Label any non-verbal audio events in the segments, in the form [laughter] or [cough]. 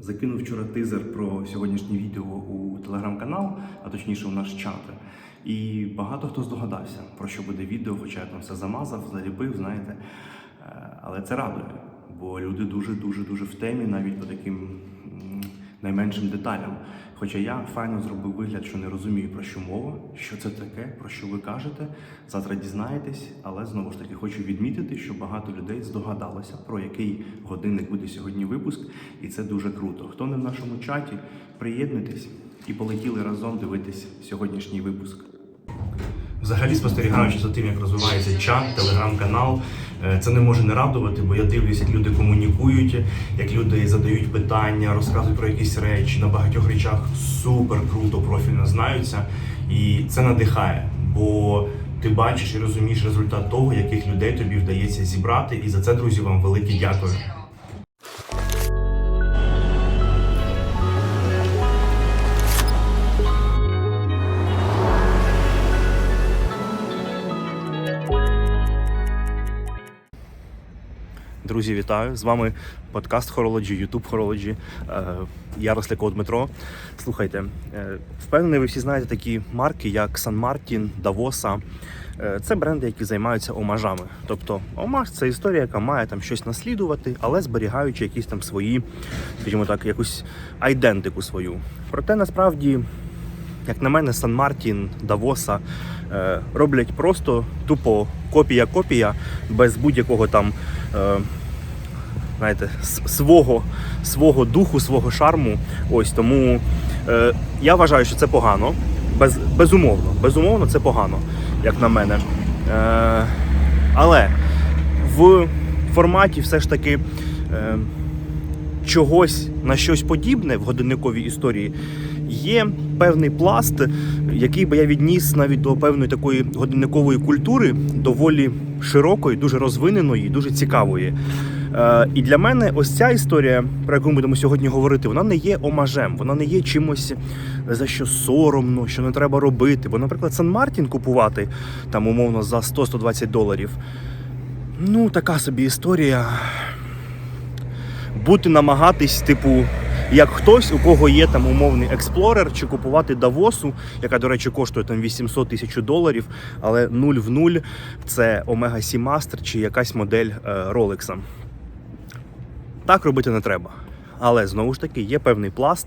Закинув вчора тизер про сьогоднішнє відео у телеграм-канал, а точніше у наш чат. І багато хто здогадався, про що буде відео, хоча я там все замазав, заліпив, знаєте. Е, Але це радує, бо люди дуже дуже дуже в темі, навіть по таким найменшим деталям. Хоча я файно зробив вигляд, що не розумію про що мова, що це таке, про що ви кажете. Завтра дізнаєтесь, але знову ж таки хочу відмітити, що багато людей здогадалося, про який годинник буде сьогодні випуск, і це дуже круто. Хто не в нашому чаті, приєднуйтесь і полетіли разом дивитись сьогоднішній випуск. Взагалі спостерігаючи за тим, як розвивається чат, телеграм-канал, це не може не радувати, бо я дивлюсь, як люди комунікують, як люди задають питання, розказують про якісь речі, на багатьох речах супер круто, профільно знаються, і це надихає, бо ти бачиш і розумієш результат того, яких людей тобі вдається зібрати, і за це, друзі, вам велике дякую. Друзі, вітаю! З вами подкаст Horology, YouTube Horology. Я Дмитро. Слухайте, е, впевнений, ви всі знаєте такі марки, як Сан Мартін, Давоса. Е, Це бренди, які займаються омажами. Тобто, омаж це історія, яка має там щось наслідувати, але зберігаючи якісь там свої, скажімо так, якусь айдентику свою. Проте насправді як на мене, Сан Мартін, Давоса е, роблять просто тупо копія-копія, без будь-якого там, знаєте, свого, свого духу, свого шарму. Ось тому е, я вважаю, що це погано. Без, безумовно, безумовно, це погано, як на мене. Е, але в форматі все ж таки. Е, чогось на щось подібне в годинниковій історії є певний пласт, який би я відніс навіть до певної такої годинникової культури, доволі широкої, дуже розвиненої, дуже цікавої. Е, і для мене ось ця історія, про яку ми будемо сьогодні говорити, вона не є омажем, вона не є чимось за що соромно, що не треба робити. Бо, наприклад, Сан Мартін купувати там умовно за 100-120 доларів. Ну, така собі історія бути намагатись, типу, як хтось, у кого є там умовний експлорер, чи купувати Давосу, яка, до речі, коштує там 800 тисяч доларів, але 0 в 0 це Omega C Master чи якась модель е, Rolex. Так робити не треба. Але знову ж таки є певний пласт,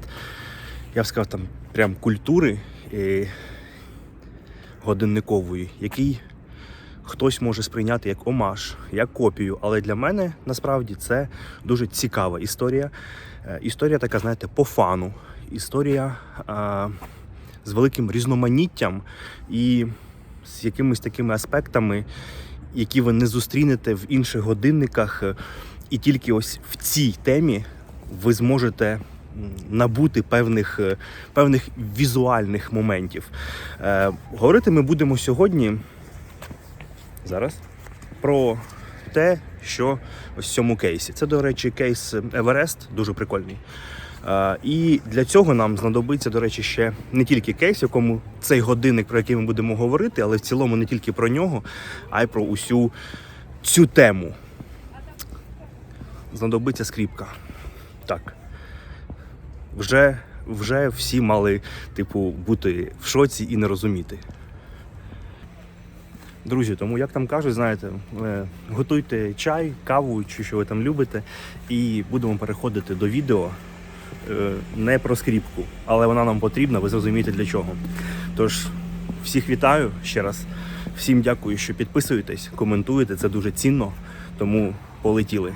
я б сказав, там прям культури е, годинникової, який хтось може сприйняти як омаж, як копію. Але для мене насправді це дуже цікава історія. Е, Історія така, знаєте, по фану. Історія е, з великим різноманіттям і з якимись такими аспектами, які ви не зустрінете в інших годинниках. І тільки ось в цій темі ви зможете набути певних, е, певних візуальних моментів. Е, Говорити ми будемо сьогодні зараз про те, що ось в цьому кейсі. Це, до речі, кейс Everest, дуже прикольний. Е, І для цього нам знадобиться, до речі, ще не тільки кейс, якому цей годинник, про який ми будемо говорити, але в цілому не тільки про нього, а й про усю цю тему. Знадобиться скріпка. Так. Вже, вже всі мали, типу, бути в шоці і не розуміти. Друзі, тому як там кажуть, знаєте, е, готуйте чай, каву чи що ви там любите, і будемо переходити до відео е, не про скріпку, але вона нам потрібна, ви зрозумієте для чого. Тож, всіх вітаю ще раз. Всім дякую, що підписуєтесь, коментуєте, це дуже цінно, тому полетіли.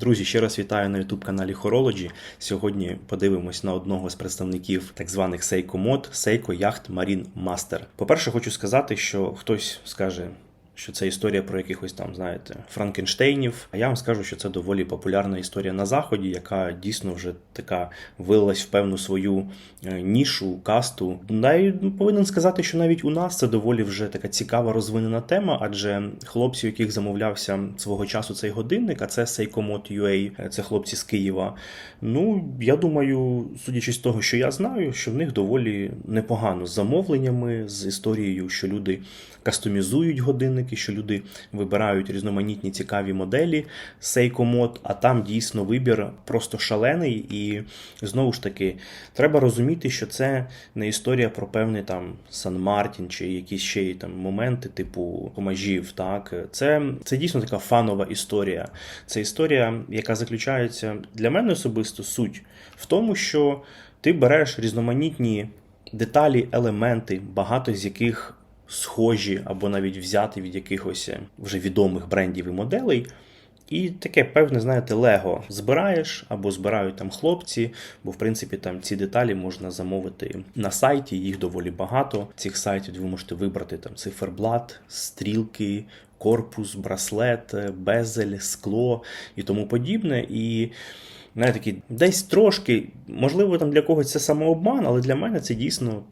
Друзі, ще раз вітаю на youtube каналі Horology. Сьогодні подивимось на одного з представників так званих Seiko Mod, Seiko Yacht Marine Master. По-перше, хочу сказати, що хтось скаже, що це історія про якихось там, знаєте, Франкенштейнів. А я вам скажу, що це доволі популярна історія на заході, яка дійсно вже така вилилась в певну свою е, нішу, касту. Навіть ну, повинен сказати, що навіть у нас це доволі вже така цікава розвинена тема, адже хлопці, у яких замовлявся свого часу цей годинник, а це Seiko Mod це хлопці з Києва. Ну, я думаю, судячи з того, що я знаю, що в них доволі непогано з замовленнями, з історією, що люди кастомізують годинники годинники, що люди вибирають різноманітні цікаві моделі Seiko Mod, а там дійсно вибір просто шалений. І знову ж таки, треба розуміти, що це не історія про певний там Сан Мартін чи якісь ще там моменти, типу комажів. Так, це, це дійсно така фанова історія. Це історія, яка заключається для мене особисто суть в тому, що ти береш різноманітні деталі, елементи, багато з яких схожі або навіть взяти від якихось вже відомих брендів і моделей. І таке певне, знаєте, лего збираєш або збирають там хлопці, бо в принципі там ці деталі можна замовити на сайті, їх доволі багато. Цих сайтів ви можете вибрати там циферблат, стрілки, корпус, браслет, безель, скло і тому подібне. І знаєте, такі, десь трошки, можливо, там для когось це самообман, але для мене це дійсно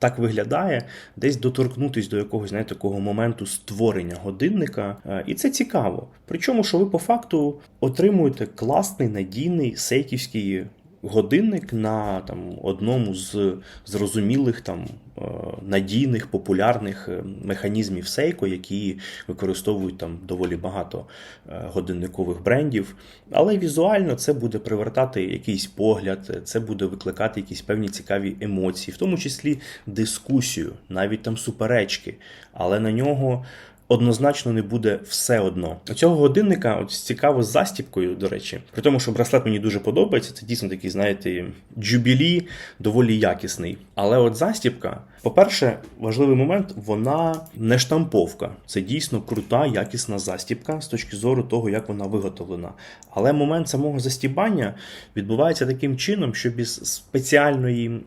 так виглядає, десь доторкнутись до якогось знаєте, такого моменту створення годинника. Е, І це цікаво. Причому, що ви по факту отримуєте класний надійний сейківський годинник на там, одному з зрозумілих там е, надійних популярних е, механізмів Seiko, які використовують там доволі багато е, годинникових брендів. Але візуально це буде привертати якийсь погляд, це буде викликати якісь певні цікаві емоції, в тому числі дискусію, навіть там суперечки. Але на нього однозначно не буде все одно. У цього годинника от цікаво з застіпкою, до речі, при тому, що браслет мені дуже подобається. Це дійсно такий, знаєте, джубілі, доволі якісний. Але от застіпка, по-перше, важливий момент, вона не штамповка. Це дійсно крута, якісна застіпка з точки зору того, як вона виготовлена. Але момент самого застібання відбувається таким чином, що без спеціальної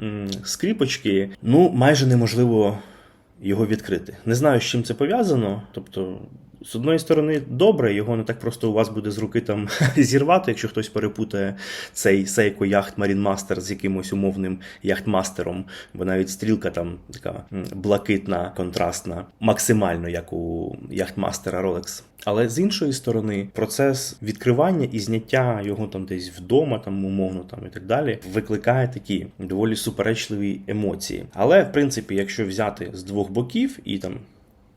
скріпочки ну майже неможливо його відкрити. Не знаю, з чим це пов'язано. Тобто, з одної сторони, добре, його не так просто у вас буде з руки там [laughs] зірвати, якщо хтось перепутає цей Yacht Marine Master з якимось умовним яхтмастером, бо навіть стрілка там така блакитна, контрастна, максимально як у яхтмастера Rolex. Але з іншої сторони, процес відкривання і зняття його там десь вдома, там умовно там і так далі, викликає такі доволі суперечливі емоції. Але в принципі, якщо взяти з двох боків і там.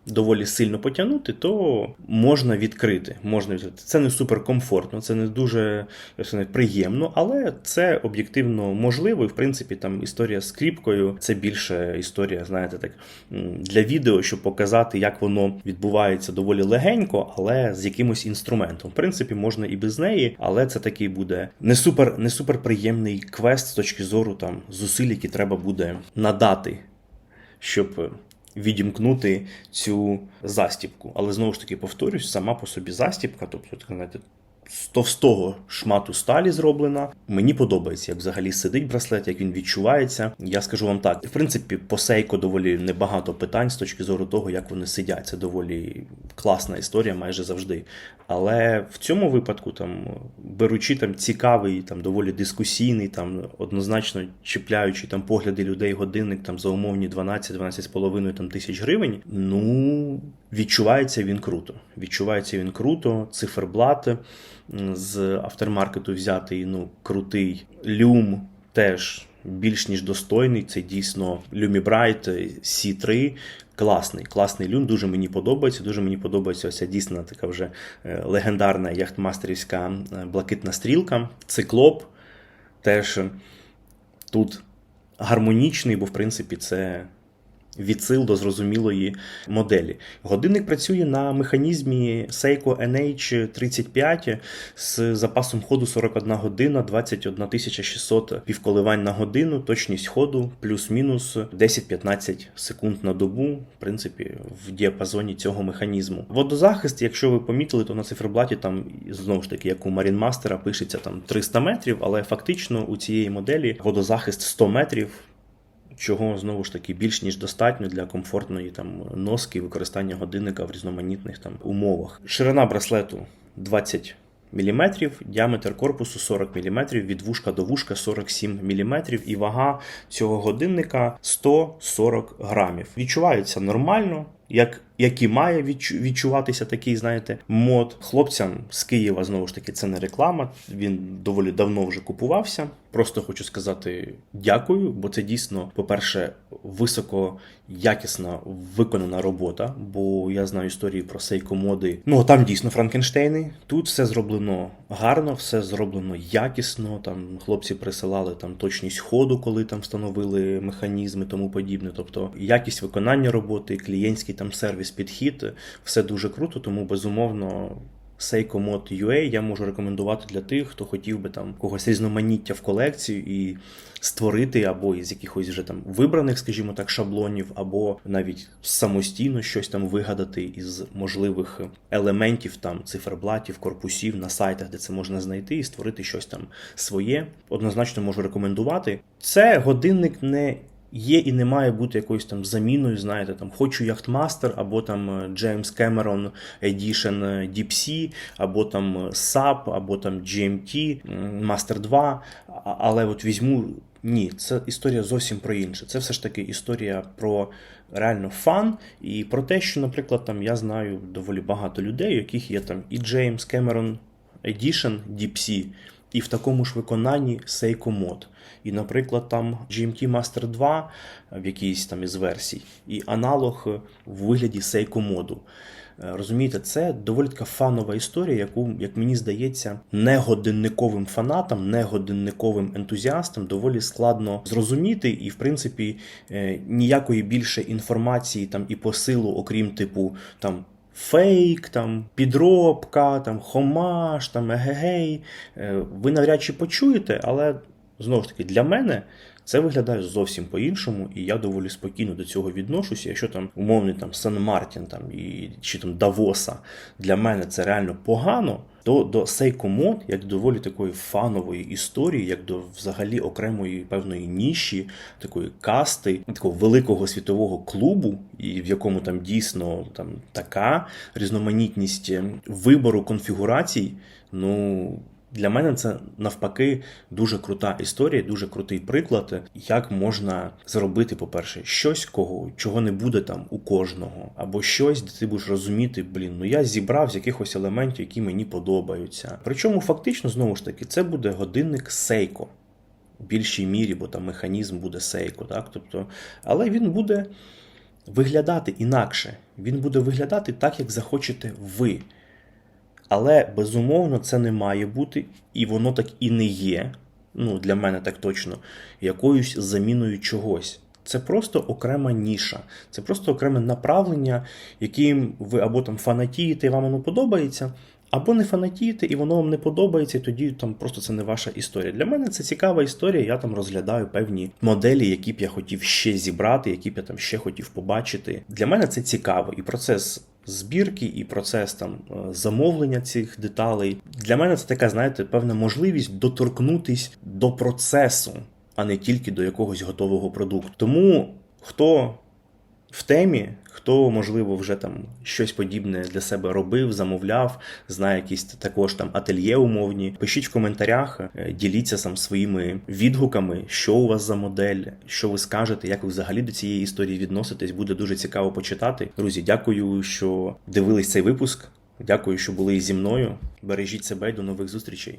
Доволі сильно потягнути, то можна відкрити. Можна відкрити. Це не суперкомфортно, це не дуже я приємно, але це об'єктивно можливо. І в принципі, там історія з кріпкою це більше історія, знаєте, так для відео, щоб показати, як воно відбувається доволі легенько, але з якимось інструментом. В принципі, можна і без неї, але це такий буде не супер, не супер приємний квест з точки зору там зусиль, які треба буде надати, щоб відімкнути цю застіпку. Але знову ж таки повторюсь, сама по собі застіпка, тобто знаєте, з товстого шмату сталі зроблена. Мені подобається, як взагалі сидить браслет, як він відчувається. Я скажу вам так: в принципі, по Seiko доволі небагато питань з точки зору того, як вони сидять. Це доволі класна історія майже завжди. Але в цьому випадку, там, беручи там цікавий, там доволі дискусійний, там однозначно чіпляючи там погляди людей годинник там за умовні 12-12,5 там тисяч гривень, ну відчувається він круто. Відчувається він круто, циферблат з автормаркету взятий, ну крутий люм теж. Більш ніж достойний, це дійсно Lumibright C3. Класний, класний люм, дуже мені подобається. Дуже мені подобається ось ця дійсно така вже е, легендарна яхтмастерівська е, блакитна стрілка. Циклоп теж тут гармонічний, бо в принципі це відсил до зрозумілої моделі. Годинник працює на механізмі Seiko NH35 з запасом ходу 41 година, 21 600 півколивань на годину, точність ходу плюс-мінус 10-15 секунд на добу, в принципі, в діапазоні цього механізму. Водозахист, якщо ви помітили, то на циферблаті там знову ж таки, як у Marine Master, пишеться там 300 метрів, але фактично у цієї моделі водозахист 100 метрів чого знову ж таки більш ніж достатньо для комфортної там носки використання годинника в різноманітних там умовах. Ширина браслету 20 мм, діаметр корпусу 40 мм, від вушка до вушка 47 мм і вага цього годинника 140 грамів. Відчувається нормально. Як який має відчу- відчуватися такий, знаєте, мод. Хлопцям з Києва знову ж таки це не реклама. Він доволі давно вже купувався. Просто хочу сказати дякую, бо це дійсно, по-перше, високо якісна виконана робота. Бо я знаю історії про сейкомоди. Ну там дійсно Франкенштейни. Тут все зроблено гарно, все зроблено якісно. Там хлопці присилали там точність ходу, коли там встановили механізми, тому подібне. Тобто якість виконання роботи, клієнтський там сервіс, підхід, все дуже круто, тому безумовно. Seiko Mod UA я можу рекомендувати для тих, хто хотів би там когось різноманіття в колекцію і створити або із якихось вже там вибраних, скажімо так, шаблонів, або навіть самостійно щось там вигадати із можливих елементів там циферблатів, корпусів на сайтах, де це можна знайти, і створити щось там своє. Однозначно можу рекомендувати. Це годинник не є і не має бути якоюсь там заміною, знаєте, там хочу Yachtmaster, або там е, James Cameron Edition е, Deep Sea, або там е, SAP, або там GMT Master 2. Але от візьму. Ні, це історія зовсім про інше. Це все ж таки історія про реально фан і про те, що, наприклад, там я знаю доволі багато людей, у яких є там і James Cameron Edition Deep Sea, і в такому ж виконанні Seiko Mod. І, наприклад, там GMT Master 2 в якійсь там із версій, і аналог в вигляді Seiko моду. Е, Розумієте, це доволі така фанова історія, яку, як мені здається, не годинниковим фанатам, не годинниковим ентузіастам доволі складно зрозуміти, і в принципі е, ніякої більше інформації там і посилу, окрім типу там. Фейк, там підробка, там хомаш, там егегей. Е, Ви навряд чи почуєте, але знову ж таки для мене це виглядає зовсім по-іншому, і я доволі спокійно до цього відношуся. Якщо там умовний там Сан Мартін там і чи там Давоса для мене це реально погано. То до Сейкомон, як доволі такої фанової історії, як до взагалі окремої певної ніші, такої касти, такого великого світового клубу, і в якому там дійсно там така різноманітність вибору конфігурацій, ну для мене це навпаки дуже крута історія, дуже крутий приклад, як можна зробити, по-перше, щось, кого чого не буде там у кожного, або щось, де ти будеш розуміти, блін, ну я зібрав з якихось елементів, які мені подобаються. Причому фактично знову ж таки це буде годинник Seiko. В більшій мірі, бо там механізм буде Seiko, так? Тобто, але він буде виглядати інакше. Він буде виглядати так, як захочете ви. Але безумовно це не має бути, і воно так і не є. Ну, для мене так точно, якоюсь заміною чогось. Це просто окрема ніша, це просто окреме направлення, яким ви або там фанатієте, і вам воно подобається, або не фанатієте, і воно вам не подобається, і тоді там просто це не ваша історія. Для мене це цікава історія. Я там розглядаю певні моделі, які б я хотів ще зібрати, які б я там ще хотів побачити. Для мене це цікаво, і процес збірки, і процес там е, замовлення цих деталей. Для мене це така, знаєте, певна можливість доторкнутись до процесу, а не тільки до якогось готового продукту. Тому хто в темі, хто, можливо, вже там щось подібне для себе робив, замовляв, знає якісь також там ательє умовні. Пишіть в коментарях, е, діліться сам своїми відгуками, що у вас за модель, що ви скажете, як ви взагалі до цієї історії відноситесь. Буде дуже цікаво почитати. Друзі, дякую, що дивились цей випуск. Дякую, що були зі мною. Бережіть себе і до нових зустрічей.